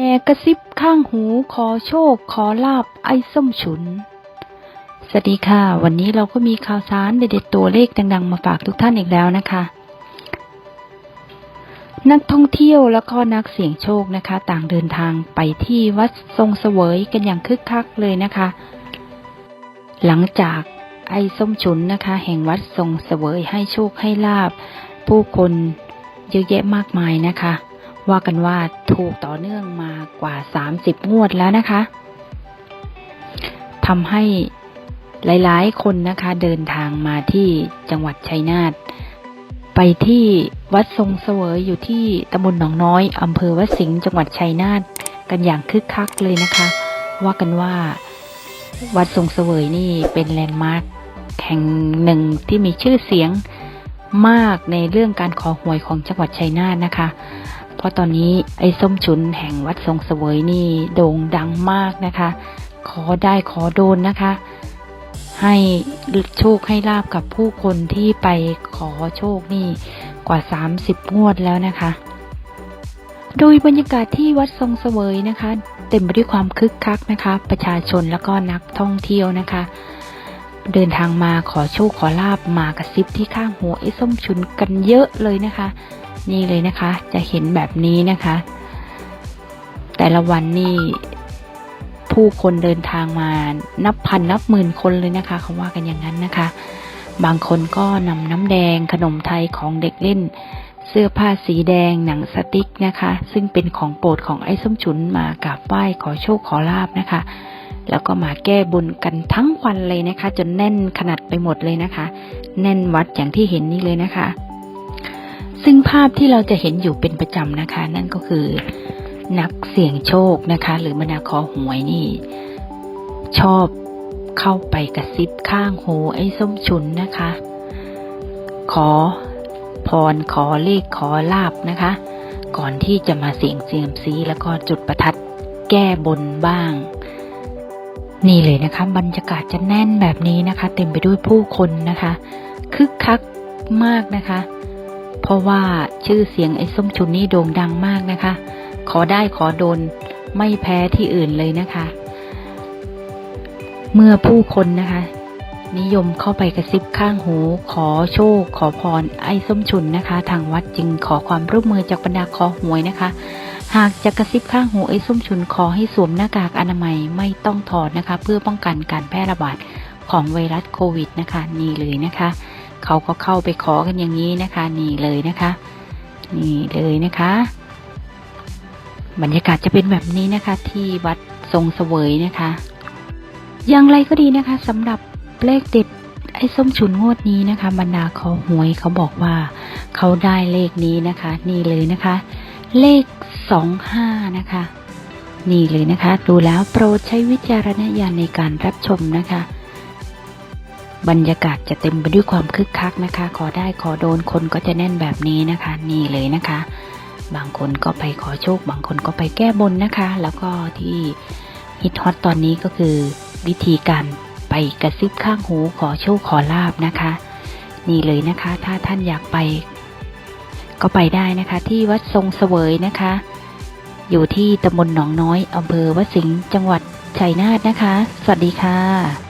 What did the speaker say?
แม่กระซิบข้างหูขอโชค ขอลาบไอ้ส้มฉุน สวัสดีค่ะ วันนี้เราก็มีข่าวสารเด็ดๆตัวเลขดังๆ มาฝากทุกท่านอีกแล้วนะคะ นักท่องเที่ยวแล้วก็นักเสี่ยงโชคนะคะ ต่างเดินทางไปที่วัดทรงเสวยกันอย่างคึกคักเลยนะคะ หลังจากไอ้ส้มฉุนนะคะ แห่งวัดทรงเสวยให้โชคให้ลาบ ผู้คนเยอะแยะมากมายนะคะ ว่ากันว่าถูกต่อเนื่องมากว่า 30 งวดแล้วนะคะทำให้หลาย ๆ คนนะคะเดินทางมาที่จังหวัดชัยนาทไปที่วัดทรงเสวยอยู่ที่ตำบลหนองน้อยอำเภอวัดสิงห์จังหวัดชัยนาทกันอย่างคึกคักเลยนะคะ ว่ากันว่า วัดทรงเสวยนี่เป็นแลนด์มาร์คแห่งหนึ่งที่มีชื่อเสียงมากในเรื่องการขอหวยของจังหวัดชัยนาทนะคะ เพราะตอนนี้ไอ้ส้มฉุนแห่งวัดทรงเสวยนี่โด่งดังมากนะคะ ขอได้ขอโดนนะคะ ให้โชคให้ลาบกับผู้คนที่ไปขอโชคนี่กว่า 30 งวดแล้วนะคะ โดยบรรยากาศที่วัดทรงเสวยนะคะ เต็มไปด้วยความคึกคักนะคะ ประชาชนแล้วก็นักท่องเที่ยวนะคะ เดินทางมาขอโชคขอลาบมากระซิบที่ข้างหัวไอ้ส้มฉุนกันเยอะเลยนะคะ นี่เลยนะคะ จะเห็นแบบนี้นะคะ แต่ละวันนี่ผู้คนเดินทางมานับพันนับหมื่นคนเลยนะคะเขาว่ากันอย่างนั้นนะคะ บางคนก็นำน้ำแดงขนมไทยของเด็กเล่น เสื้อผ้าสีแดงหนังสติ๊กนะคะ ซึ่งเป็นของโปรดของไอ้ส้มฉุนมากราบไหว้ขอโชคขอลาบนะคะ แล้วก็มาแก้บนกันทั้งวันเลยนะคะ จนแน่นขนาดไปหมดเลยนะคะ แน่นวัดอย่างที่เห็นนี่เลยนะคะ ซึ่งภาพที่เราจะเห็นอยู่เป็นประจำนะคะ นั่นก็คือนักเสี่ยงโชคนะคะ หรือบรรดาคอหวยนี่ ชอบเข้าไปกระซิบข้างหูไอ้ส้มฉุนนะคะ ขอพรขอเลขขอลาบนะคะ ก่อนที่จะมาเสี่ยงเซียมซีแล้วก็จุดประทัดแก้บนบ้าง นี่เลยนะคะ บรรยากาศจะแน่นแบบนี้นะคะ เต็มไปด้วยผู้คนนะคะคึกคักมากนะคะ เพราะว่าชื่อเสียงไอ้ส้มฉุนนี่โด่งดังมากนะคะ ขอได้ขอโดนไม่แพ้ที่อื่นเลยนะคะ เมื่อผู้คนนะคะ นิยมเข้าไปกระซิบข้างหู ขอโชค ขอพรไอ้ส้มฉุนนะคะ ทางวัดจึงขอความร่วมมือจากบรรดาคอหวยนะคะ หากจะกระซิบข้างหูไอ้ส้มฉุนขอให้สวมหน้ากากอนามัยไม่ต้องถอดนะคะ เพื่อป้องกันการแพร่ระบาดของไวรัสโควิดนะคะ นี่เลยนะคะ เขาก็เข้าไปขอกันอย่างนี้นะคะ นี่เลยนะคะ นี่เลยนะคะ บรรยากาศจะเป็นแบบนี้นะคะ ที่วัดทรงเสวยนะคะ อย่างไรก็ดีนะคะสำหรับเลขเด็ดไอ้ส้มฉุนงวดนี้นะคะบรรดาเขาหวยเขาบอกว่า เขาได้เลขนี้นะคะ นี่เลยนะคะ เลขสองห้านะคะ นี่เลยนะคะ ดูแล้วโปรดใช้วิจารณญาณในการรับชมนะคะ บรรยากาศจะเต็มไปด้วยความคึกคักนะคะ ขอได้ขอโดนคนก็จะแน่นแบบนี้นะคะ นี่เลยนะคะ บางคนก็ไปขอโชค บางคนก็ไปแก้บนนะคะ แล้วก็ที่ฮิตฮอตตอนนี้ก็คือวิธีการไปกระซิบข้างหูขอโชคขอลาบนะคะ นี่เลยนะคะ ถ้าท่านอยากไป ก็ไปได้นะคะที่วัดทรงเสวยนะคะ อยู่ที่ตำบลหนองน้อยอำเภอวัดสิงห์จังหวัดชัยนาทนะคะ สวัสดีค่ะ